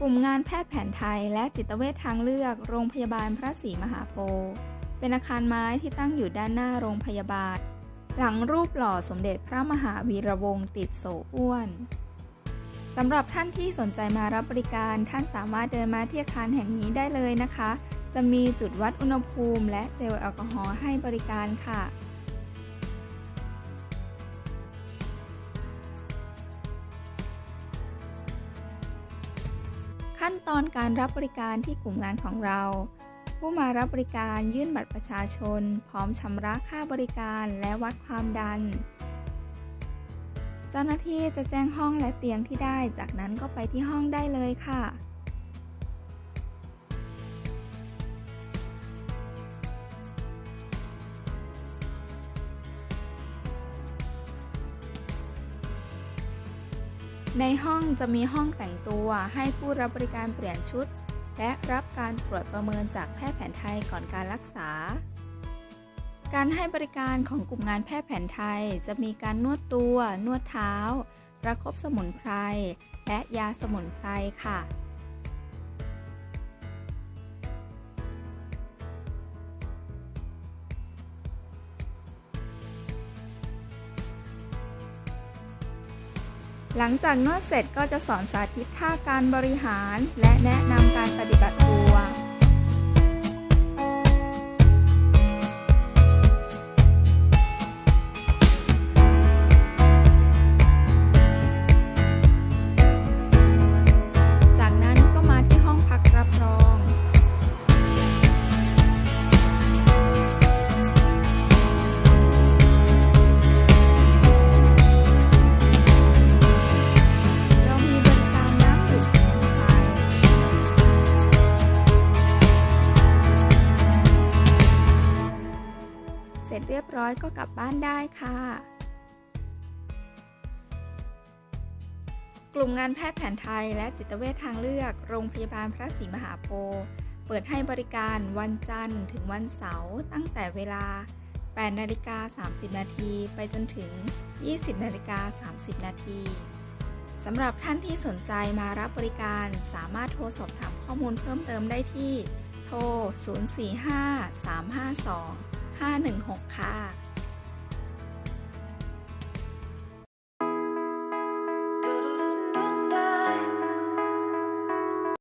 กลุ่มงานแพทย์แผนไทยและจิตเวชทางเลือกโรงพยาบาลพระศรีมหาโพธิ์เป็นอาคารไม้ที่ตั้งอยู่ด้านหน้าโรงพยาบาล หลังรูปหล่อสมเด็จพระมหาวีระวงศ์ติดโสอ้วนสำหรับท่านที่สนใจมารับบริการท่านสามารถเดินมาที่อาคารแห่งนี้ได้เลยนะคะ จะมีจุดวัดอุณหภูมิ และเจลแอลกอฮอล์ให้บริการค่ะ ขั้นตอนการรับบริการที่กลุ่มงานของเรา ผู้มารับบริการยื่นบัตรประชาชน พร้อมชำระค่าบริการและวัดความดัน เจ้าหน้าที่จะแจ้งห้องและเตียงที่ได้ จากนั้นก็ไปที่ห้องได้เลยค่ะ ในห้องจะมีห้องแต่งตัวให้ผู้รับบริการเปลี่ยนชุด และรับการตรวจประเมินจากแพทย์แผนไทยก่อนการรักษา การให้บริการของกลุ่มงานแพทย์แผนไทยจะมีการนวดตัว นวดเท้า ประคบสมุนไพร และยาสมุนไพรค่ะ หลังจากนวดเสร็จก็จะสอนสาธิตท่าการบริหาร และแนะนำการปฏิบัติ เรียบร้อยก็กลับบ้านได้ค่ะ กลุ่มงานแพทย์แผนไทยและจิตเวชทางเลือก โรงพยาบาลพระศรีมหาโพธิ์เปิดให้บริการวันจันทร์ถึงวันเสาร์ตั้งแต่เวลา 8 นาฬิกา 30 นาทีไปจนถึง 20 นาฬิกา 30 นาทีสำหรับท่านที่สนใจมารับบริการสามารถโทรสอบถามข้อมูลเพิ่มเติมได้ที่ โทร 045 352 516 ค่ะ